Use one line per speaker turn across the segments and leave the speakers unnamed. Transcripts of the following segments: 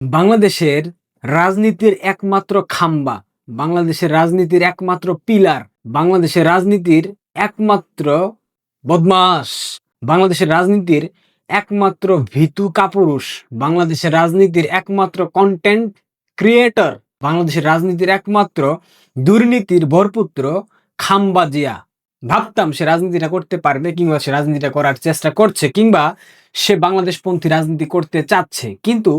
বাংলাদেশের রাজনীতির একমাত্র খাম্বা, বাংলাদেশের রাজনীতির একমাত্র পিলার, বাংলাদেশের রাজনীতির একমাত্র বদমাস, বাংলাদেশের রাজনীতির একমাত্র ভীতু কাপুরুষ, বাংলাদেশের রাজনীতির একমাত্র কন্টেন্ট ক্রিয়েটর বাংলাদেশের রাজনীতির একমাত্র দুর্নীতির বরপুত্র খাম্বা জিয়া। ভাবতাম সে রাজনীতিটা করতে পারবে কিংবা সে রাজনীতিটা করার চেষ্টা করছে কিংবা সে বাংলাদেশপন্থী রাজনীতি করতে চাচ্ছে। কিন্তু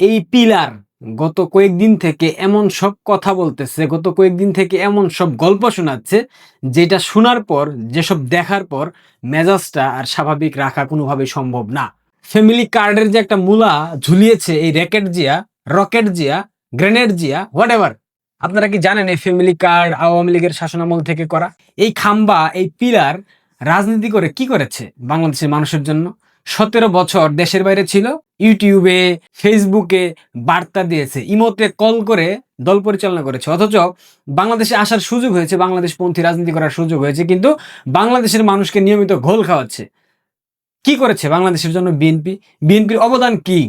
এই পিলার গত কয়েকদিন থেকে এমন সব কথা বলতেছে, গত কয়েকদিন থেকে এমন সব গল্প শোনাচ্ছে, যেটা শোনার পর, যেসব দেখার পর মেজাজটা আর স্বাভাবিক রাখা কোনোভাবেই সম্ভব না। ফ্যামিলি কার্ডের যে একটা মূলা ঝুলিয়েছে এই racket Zia, rocket Zia, grenade Zia whatever আপনারা কি জানেন এই ফ্যামিলি কার্ড আওয়ামী লীগের শাসনামল থেকে করা? এই খাম্বা, এই পিলার রাজনীতি করে কি করেছে বাংলাদেশের মানুষের জন্য? সতেরো বছর দেশের বাইরে ছিল, ইউটিউবে, ফেসবুকে বার্তা দিয়েছে, ইমোতে কল করে দল পরিচালনা করেছে। অথচ বাংলাদেশে আসার সুযোগ হয়েছে বাংলাদেশ পন্থী রাজনীতি করার সুযোগ হয়েছে, কিন্তু বাংলাদেশের মানুষকে নিয়মিত ঘোল খাওয়াচ্ছে। কি করেছে বাংলাদেশের জন্য বিএনপি? বিএনপির অবদান কি?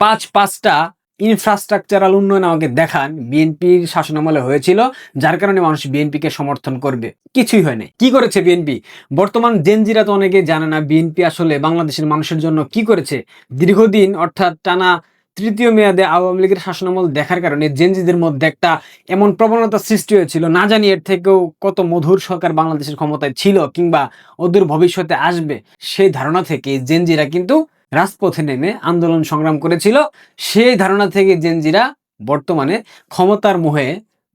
পাঁচ পাঁচটা ইনফ্রাস্ট্রাকচারাল উন্নয়ন আমাকে দেখান, বিএনপির শাসনামলে হয়েছিল, যার কারণে মানুষ বিএনপিকে সমর্থন করবে। কিছুই হয়নি কি করেছে বিএনপি? বর্তমান জেনজিরা তো অনেকে জানে না বিএনপি আসলে বাংলাদেশের মানুষের জন্য কি করেছে। দীর্ঘদিন অর্থাৎ টানা তৃতীয় মেয়াদে আওয়ামী লীগের শাসনামল দেখার কারণে জেনজিদের মধ্যে একটা এমন প্রবণতা সৃষ্টি হয়েছিল। না জানি এর থেকেও কত মধুর সরকার বাংলাদেশের ক্ষমতায় ছিল কিংবা অদূর ভবিষ্যতে আসবে। সেই ধারণা থেকে জেনজিরা কিন্তু রাজপথে নেমে আন্দোলন সংগ্রাম করেছিল। সেই ধারণা থেকে জেনজিরা বর্তমানে ক্ষমতার মোহে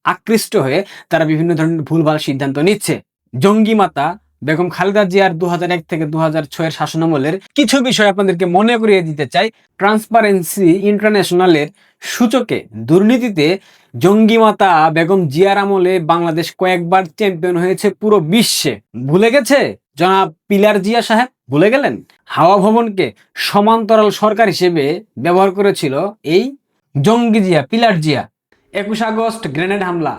আকৃষ্ট হয়ে তারা বিভিন্ন ধরনের ভুলভাল সিদ্ধান্ত নিচ্ছে। জঙ্গি মাতা বেগম খালেদা জিয়ার দু এক থেকে দু হাজার ছয়ের শাসনামলের কিছু বিষয় আপনাদেরকে মনে করিয়ে দিতে চাই। ট্রান্সপারেন্সি ইন্টারন্যাশনালের সূচকে দুর্নীতিতে জঙ্গি মাতা বেগম জিয়ার আমলে বাংলাদেশ কয়েকবার চ্যাম্পিয়ন হয়েছে পুরো বিশ্বে। ভুলে গেছে? জনাব পিলার জিয়া সাহেব? ভুলে গেলেন? হাওয়া ভবনকে সমান্তরাল সরকার হিসেবে ব্যবহার করেছিল এই জঙ্গি জিয়া, পিলার জিয়া। একুশ আগস্ট গ্রেনেড হামলা।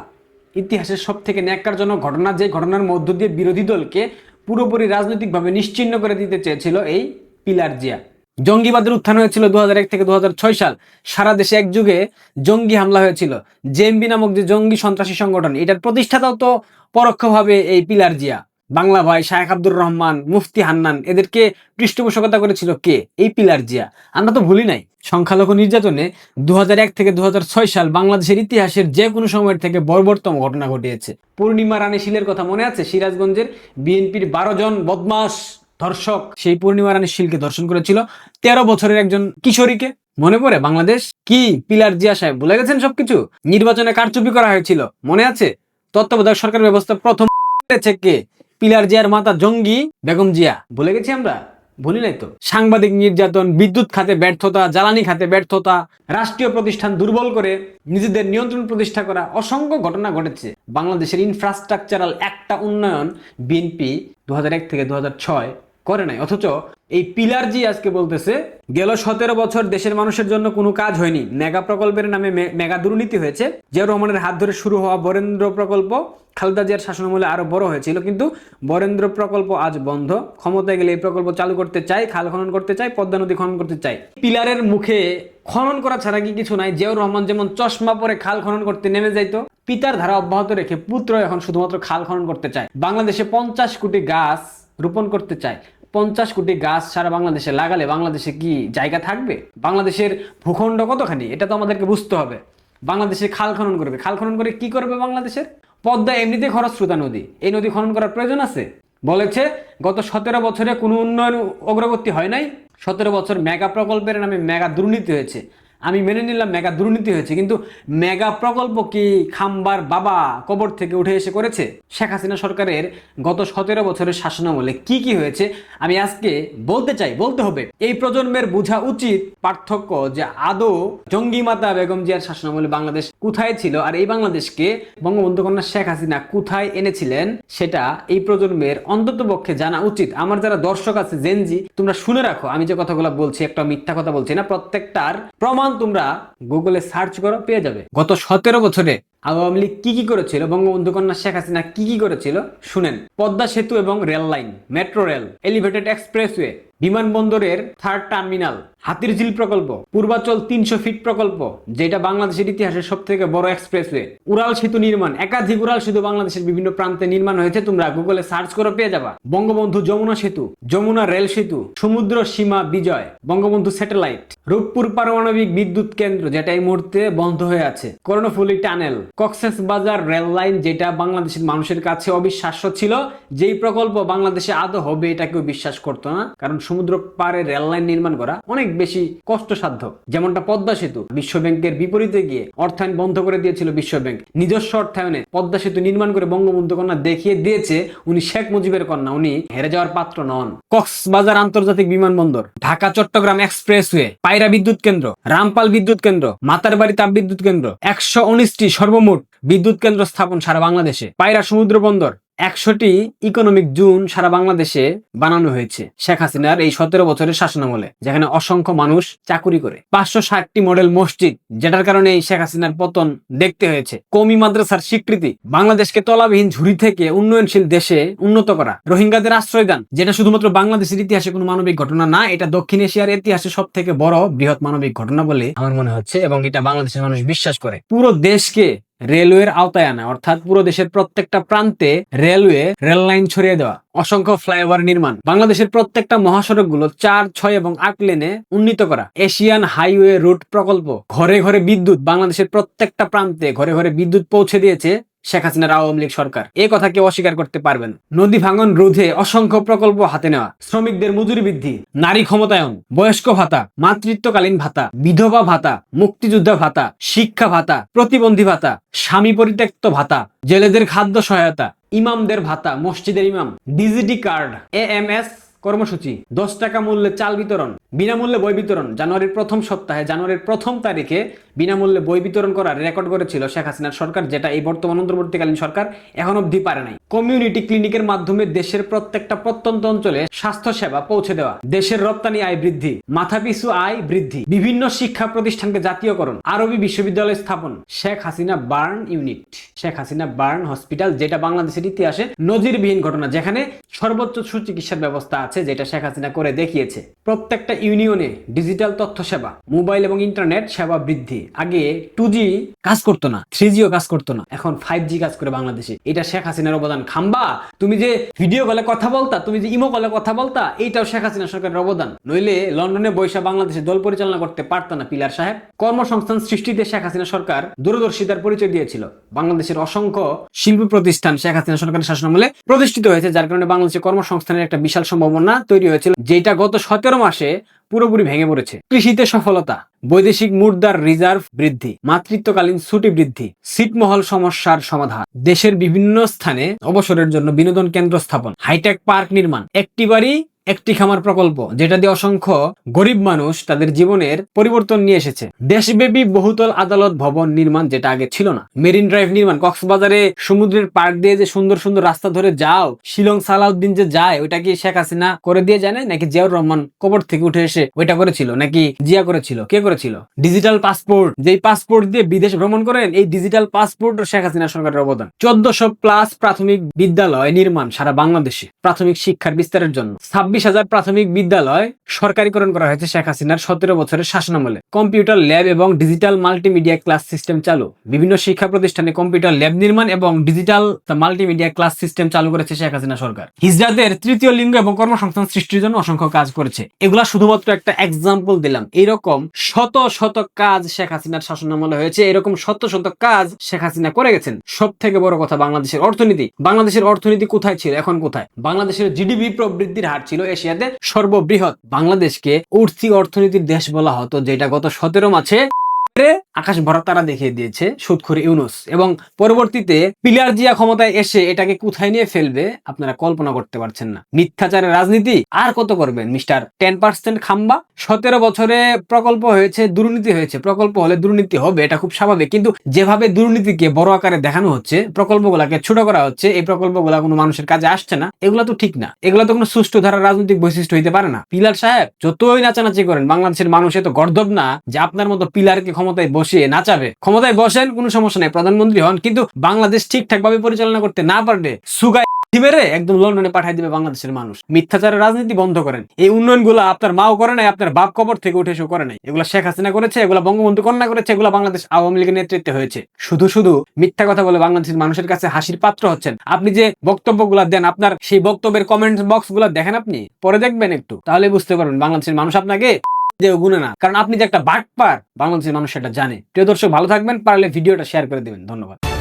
ইতিহাসের সব থেকে ন্যাক্কারজনক ঘটনা যে ঘটনার মধ্য দিয়ে বিরোধী দলকে পুরোপুরি রাজনৈতিকভাবে নিশ্চিহ্ন করে দিতে চেয়েছিল এই পিলার জিয়া। জঙ্গিবাদের উত্থান হয়েছিল দু থেকে দুহাজার ছয় সাল। সারা দেশে এক যুগে জঙ্গি হামলা হয়েছিল। জেএমবি নামক যে জঙ্গি সন্ত্রাসী সংগঠন, এটার প্রতিষ্ঠাতাও তো পরোক্ষভাবে এই পিলার জিয়া। বাংলা ভাই শায়েখ আব্দুর রহমান, মুফতি হান্নান, এদেরকে পৃষ্ঠপোষকতা করেছিল কে? এই পিলার জিয়া। আমরা তো ভুলি নাই। সংখ্যালঘু নির্যাতনে দু থেকে দু সাল বাংলাদেশের ইতিহাসের যে কোনো সময়ের থেকে বর্বরতম ঘটনা ঘটিয়েছে। পূর্ণিমা রানী শিলের কথা মনে আছে? সিরাজগঞ্জের বিএনপির বারো জন বদমাস ধর্ষক সেই পূর্ণিমা রানী শিলকে ধর্ষণ করেছিল। তেরো বছরের একজন কিশোরীকে। মনে পড়ে বাংলাদেশ? কি পিলার জিয়া সাহেব, ভুলে গেছেন সবকিছু? নির্বাচনে কারচুপি করা হয়েছিল। মনে আছে? তত্ত্বাবধায়ক সরকার ব্যবস্থা প্রথম কে? পিলার জিয়ার মাতা জঙ্গি বেগম জিয়া। বলে গেছি আমরা? ভুলি নাই তো? সাংবাদিক নির্যাতন, বিদ্যুৎ খাতে ব্যর্থতা, জ্বালানি খাতে ব্যর্থতা, রাষ্ট্রীয় প্রতিষ্ঠান দুর্বল করে নিজেদের নিয়ন্ত্রণ প্রতিষ্ঠা করা অসংখ্য ঘটনা ঘটেছে। বাংলাদেশের ইনফ্রাস্ট্রাকচারাল একটা উন্নয়ন বিএনপি দু হাজার এক থেকে দু হাজার ছয় করে নাই। অথচ এই পিলার জি আজকে বলতেছে, গেল সতেরো বছর দেশের মানুষের জন্য কোনো কাজ হয়নি। মেগা প্রকল্পের নামে মেগা দুর্নীতি হয়েছে। জিয়া রহমানের হাত ধরে শুরু হওয়া বরেন্দ্র প্রকল্প, খালেদা জিয়ার শাসনামলে আরও বড় হয়েছিল। কিন্তু বরেন্দ্র প্রকল্প আজ বন্ধ। ক্ষমতায় গেলে এই প্রকল্প চালু করতে চাই খাল খনন করতে চাই পদ্মা নদী খনন করতে চাই পিলারের মুখে খনন করা ছাড়া কি কিছু নাই। জিয়াউর রহমান যেমন চশমা পরে খাল খনন করতে নেমে যাইতো, পিতার ধারা অব্যাহত রেখে পুত্র এখন শুধুমাত্র খাল খনন করতে চায়। বাংলাদেশে পঞ্চাশ কোটি গাছ রোপণ করতে চায়। পঞ্চাশ কোটি গাছ সারা বাংলাদেশে লাগালে বাংলাদেশে কি জায়গা থাকবে? বাংলাদেশের ভূখণ্ড কতখানি? এটা তো আমাদেরকে বুঝতে হবে। বাংলাদেশে খাল খনন করবে। খাল খনন করে কি করবে বাংলাদেশের? পদ্মা এমনিতে খরস্রোতা নদী। এই নদী খনন করার প্রয়োজন আছে? বলেছে, গত সতেরো বছরে কোনো উন্নয়ন অগ্রগতি হয় নাই। সতেরো বছর মেগা প্রকল্পের নামে মেগা দুর্নীতি হয়েছে। আমি মেনে নিলাম মেগা দুর্নীতি হয়েছে, কিন্তু মেগা প্রকল্প কি খাম্বার বাবা কবর থেকে উঠে এসে করেছে? শেখ হাসিনা সরকারের গত সতেরো বছরের শাসনামলে কি কি হয়েছে? আমি আজকে বলতে চাই, বলতে হবে। এই প্রজন্মের বোঝা উচিত পার্থক্য যে আদৌ জঙ্গি মাতা বেগম জিয়ার শাসনামলে বাংলাদেশ কোথায় ছিল আর এই বাংলাদেশকে বঙ্গবন্ধু কন্যা শেখ হাসিনা কোথায় এনেছিলেন সেটা এই প্রজন্মের অন্তত পক্ষে জানা উচিত। আমার যারা দর্শক আছে জেনজি তোমরা শুনে রাখো। আমি যে কথাগুলো বলছি, একটা মিথ্যা কথা বলছি না, প্রত্যেকটার প্রমাণ তোমরা গুগলে সার্চ করো পেয়ে যাবে। গত সতেরো বছরে আওয়ামী লীগ কি কি করেছিল? বঙ্গবন্ধু কন্যা শেখ হাসিনা কি কি করেছিল? শুনেন। পদ্মা সেতু এবং rail line, metro rail, elevated expressway, বিমানবন্দরের থার্ড টার্মিনাল, হাতিরঝিল প্রকল্প, পূর্বাচল তিনশো ফিট প্রকল্প, যেটা বাংলাদেশের ইতিহাসের সব থেকে বড় এক্সপ্রেসওয়ে। উড়াল সেতু নির্মাণ, একাধিক উড়াল সেতু বাংলাদেশের বিভিন্ন প্রান্তে নির্মাণ হয়েছে, তোমরা গুগলে সার্চ করে পেয়ে যাবা। বঙ্গবন্ধু যমুনা সেতু, যমুনা রেল সেতু, সমুদ্র সীমা বিজয়, বঙ্গবন্ধু স্যাটেলাইট, রূপপুর পারমাণবিক বিদ্যুৎ কেন্দ্র, যেটা এই মুহূর্তে বন্ধ হয়ে আছে, কর্ণফুলী টানেল। কক্সেস বাজার রেল লাইন যেটা বাংলাদেশের মানুষের কাছে অবিশ্বাস্য ছিল, যেই প্রকল্প বাংলাদেশে আদৌ হবে এটা কেউ বিশ্বাস করতো না, কারণ সমুদ্র পারে রেল লাইন নির্মাণ করা অনেক বেশি কষ্টসাধ্য। যেমনটা পদ্মা সেতু বিশ্ব ব্যাংকের বিপরীতে গিয়ে অর্থায়ন বন্ধ করে দিয়েছিল বিশ্ব ব্যাংক নিজস্ব অর্থায়নে পদ্মা সেতু নির্মাণ করে বঙ্গবন্ধু কন্যা দেখিয়ে দিয়েছে উনি শেখ মুজিবের কন্যা, উনি হেরে যাওয়ার পাত্র নন। কক্সবাজার আন্তর্জাতিক বিমানবন্দর, ঢাকা চট্টগ্রাম এক্সপ্রেস এক্সপ্রেসওয়ে, পায়রা বিদ্যুৎ কেন্দ্র, রামপাল বিদ্যুৎ কেন্দ্র, মাতারবাড়ি তাপ বিদ্যুৎ কেন্দ্র, একশো উনিশটি সর্বমোট বিদ্যুৎ কেন্দ্র স্থাপন সারা বাংলাদেশে। পায়রা সমুদ্র বন্দর, একশোটি ইকোনমিক জোন সারা বাংলাদেশে বানানো হয়েছে, শেখ হাসিনার এই সতেরো বছরের শাসনামলে, যেখানে অসংখ্য মানুষ চাকুরি করে। পাঁচশো ষাটটি মডেল মসজিদ, যেটার কারণে এই শেখ হাসিনার পতন দেখতে হয়েছে। কমি মাদ্রাসার স্বীকৃতি, বাংলাদেশকে তলাবিহীন ঝুড়ি থেকে উন্নয়নশীল দেশে উন্নত করা। রোহিঙ্গাদের আশ্রয় দান, যেটা শুধুমাত্র বাংলাদেশের ইতিহাসে কোনো মানবিক ঘটনা না, এটা দক্ষিণ এশিয়ার ইতিহাসে সব থেকে বড় বৃহৎ মানবিক ঘটনা বলে আমার মনে হচ্ছে, এবং এটা বাংলাদেশের মানুষ বিশ্বাস করে। পুরো দেশকে রেলওয়ের আওতায় আনা, অর্থাৎ পুরো দেশের প্রত্যেকটা প্রান্তে রেলওয়ে রেল লাইন ছড়িয়ে দেওয়া। অসংখ্য ফ্লাইওভার নির্মাণ। বাংলাদেশের প্রত্যেকটা মহাসড়কগুলো চার, ছয় এবং আট লেনে উন্নীত করা। এশিয়ান হাইওয়ে রুট প্রকল্প। ঘরে ঘরে বিদ্যুৎ বাংলাদেশের প্রত্যেকটা প্রান্তে ঘরে ঘরে বিদ্যুৎ পৌঁছে দিয়েছে শেখ হাসিনার আওয়ামী লীগ সরকার। এ কথা কেউ অস্বীকার করতে পারবেন নদী ভাঙন রোধে অসংখ্য প্রকল্প হাতে নেওয়া। শ্রমিকদের মজুরি বৃদ্ধি। নারী ক্ষমতায়ন। বয়স্ক ভাতা। মাতৃত্বকালীন ভাতা। বিধবা ভাতা। মুক্তিযোদ্ধা ভাতা। শিক্ষা ভাতা। প্রতিবন্ধী ভাতা। স্বামী পরিত্যক্ত ভাতা। জেলেদের খাদ্য সহায়তা। ইমামদের ভাতা। মসজিদের ইমাম। ডিজিটি কার্ড। এ এম এস কর্মসূচি। দশ টাকা মূল্যে চাল বিতরণ। বিনামূল্যে বই বিতরণ জানুয়ারির প্রথম সপ্তাহে, জানুয়ারির প্রথম তারিখে বিনামূল্যে বই বিতরণ করার রেকর্ড করেছিল শেখ হাসিনার সরকার, যেটা এই বর্তমান অন্তর্বর্তীকালীন সরকার এখন অবধি পারে নাই। কমিউনিটি ক্লিনিকের মাধ্যমে দেশের প্রত্যেকটা প্রত্যন্ত অঞ্চলে স্বাস্থ্য সেবা পৌঁছে দেওয়া, দেশের রপ্তানি আয় বৃদ্ধি, মাথাপিছু আয় বৃদ্ধি, বিভিন্ন শিক্ষা প্রতিষ্ঠানকে জাতীয়করণ, আরবি বিশ্ববিদ্যালয় স্থাপন, Sheikh Hasina burn unit, Sheikh Hasina burn hospital, যেটা বাংলাদেশের ইতিহাসে নজিরবিহীন ঘটনা, যেখানে সর্বোচ্চ সুচিকিৎসার ব্যবস্থা আছে, যেটা শেখ হাসিনা করে দেখিয়েছে। প্রত্যেকটা ইউনিয়নে ডিজিটাল তথ্য সেবা, মোবাইল এবং ইন্টারনেট সেবা বৃদ্ধি। আগে টু কাজ করতো না, থ্রি জিও কাজ করতো না। এখন ফাইভ জি কাজ করে বাংলাদেশে। এটা শেখ হাসিনার অবদান। খাম্বা, তুমি যে ভিডিও কলে কথা বলতা, তুমি যে ইমো কলে কথা বলতা, এইটাও শেখ হাসিনা সরকারের অবদান। নইলে লন্ডনে বৈশা বাংলাদেশে দল পরিচালনা করতে পারত না পিলার সাহেব। কর্মসংস্থান সৃষ্টিতে শেখ হাসিনা সরকার দূরদর্শিতার পরিচয় দিয়েছিল। বাংলাদেশের অসংখ্য শিল্প প্রতিষ্ঠান শেখ হাসিনা সরকারের শাসনামলে প্রতিষ্ঠিত হয়েছে, যার কারণে বাংলাদেশে কর্মসংস্থানের একটা বিশাল সম্ভাবনা তৈরি হয়েছিল, যেটা গত সতেরো মাসে পুরোপুরি ভেঙে পড়েছে। কৃষিতে সফলতা, বৈদেশিক মুদ্রার রিজার্ভ বৃদ্ধি, মাতৃত্বকালীন ছুটি বৃদ্ধি, ছিটমহল সমস্যার সমাধান, দেশের বিভিন্ন স্থানে অবসরের জন্য বিনোদন কেন্দ্র স্থাপন, হাইটেক পার্ক নির্মাণ একটি বাড়ি একটি খামার প্রকল্প, যেটা দিয়ে অসংখ্য গরিব মানুষ তাদের জীবনের পরিবর্তন নিয়ে এসেছে। দেশব্যাপী বহুতল আদালত ভবন নির্মাণ যেটা আগে ছিল না। মেরিন ড্রাইভ নির্মাণ, কক্সবাজারে সমুদ্রের পার্ক দিয়ে যে সুন্দর সুন্দর রাস্তা ধরে যাও, শিলং সালাউদ্দিন যে যায়, ওইটা কি শেখ হাসিনা করে দিয়ে জানে নাকি জিয়াউর রহমান কবর থেকে উঠে এসে ওইটা করেছিল? নাকি জিয়া করেছিল? কে করেছিল? ডিজিটাল পাসপোর্ট, যেই পাসপোর্ট দিয়ে বিদেশ ভ্রমণ করেন, এই ডিজিটাল পাসপোর্ট শেখ হাসিনা সরকারের অবদান। চোদ্দশো প্লাস প্রাথমিক বিদ্যালয় নির্মাণ সারা বাংলাদেশে, প্রাথমিক শিক্ষার বিস্তারের জন্য। ছাব্বিশ হাজার প্রাথমিক বিদ্যালয় সরকারিকরণ করা হয়েছে শেখ হাসিনার সতেরো বছরের শাসনামলে। কম্পিউটার ল্যাব এবং ডিজিটাল মাল্টিমিডিয়া ক্লাস সিস্টেম চালু। বিভিন্ন শিক্ষা প্রতিষ্ঠানে কম্পিউটার ল্যাব নির্মাণ এবং ডিজিটাল মাল্টিমিডিয়া ক্লাস সিস্টেম চালু করেছে শেখ হাসিনা সরকার। হিজড়াদের তৃতীয় লিঙ্গ এবং কর্মসংস্থান সৃষ্টির জন্য অসংখ্য কাজ করেছে। এগুলা শুধুমাত্র একটা এক্সাম্পল দিলাম। এরকম শত শত কাজ শেখ হাসিনার শাসনামলে হয়েছে। এরকম শত শত কাজ শেখ হাসিনা করে গেছেন। সব থেকে বড় কথা বাংলাদেশের অর্থনীতি। বাংলাদেশের অর্থনীতি কোথায় ছিল? এখন কোথায়? বাংলাদেশের জিডিপি প্রবৃদ্ধির হার ছিল এশিয়াতে সর্ববৃহৎ বাংলাদেশকে উঠতি অর্থনীতির দেশ বলা হতো যেটা গত সতেরো মাসে আকাশ ভরা তারা দেখিয়ে দিয়েছে সুদখুর ইউনুস। এবং পরবর্তীতে পিলার জিয়া ক্ষমতায় এসে এটাকে কোথায় নিয়ে ফেলবে আপনারা কল্পনা করতে পারছেন না। মিথ্যাচারের রাজনীতি আর কত করবেন, মিস্টার? টেন পার্সেন্ট খাম্বা? সতেরো বছরে প্রকল্প হয়েছে, দুর্নীতি হয়েছে। প্রকল্প হলে দুর্নীতি হবে, এটা খুব স্বাভাবিক। কিন্তু যেভাবে দুর্নীতিকে বড় আকারে দেখানো হচ্ছে, প্রকল্পগুলাকে ছোট করা হচ্ছে, এই প্রকল্পগুলা কোনো মানুষের কাজে আসছে না, এগুলো তো ঠিক না। এগুলো তো কোনো সুষ্ঠু ধারা রাজনৈতিক বৈশিষ্ট্য হইতে পারে না। পিলার সাহেব, যতই নাচানাচি করেন, বাংলাদেশের মানুষ এত গর্দব না যে আপনার মতো পিলারকে ক্ষমতায় বসিয়ে নাচাবে ক্ষমতায় বসেন, কোনো সমস্যা নাই, প্রধানমন্ত্রী হন, কিন্তু বাংলাদেশ ঠিকঠাক ভাবে পরিচালনা করতে না পারলে সুগাই মেরে একদম লন্ডনে পাঠিয়ে দিবে বাংলাদেশের মানুষ। মিথ্যাচারের রাজনীতি বন্ধ করেন। এই উন্নয়নগুলো আপনার মাও করে নাই, আপনার বাপ কবর থেকে উঠে এসেও করে নাই। এগুলো শেখ হাসিনা করেছে, এগুলো বঙ্গবন্ধু কন্যা করেছে, এগুলো বাংলাদেশ আওয়ামী লীগের নেতৃত্বে হয়েছে। শুধু শুধু মিথ্যা কথা বলে বাংলাদেশের মানুষের কাছে হাসির পাত্র হচ্ছেন। আপনি যে বক্তব্য বক্তব্যগুলো দেন, আপনার সেই বক্তব্যের কমেন্ট বক্সগুলো দেখেন আপনি? পরে দেখবেন একটু। তাহলে বুঝতে পারবেন, বাংলাদেশের মানুষ আপনাকে দেও না। কারণ আপনি যে একটা বাটপার বাংলাদেশের মানুষ সেটা জানে। প্রিয় দর্শক, ভালো থাকবেন, পারলে ভিডিওটা শেয়ার করে দেবেন। ধন্যবাদ।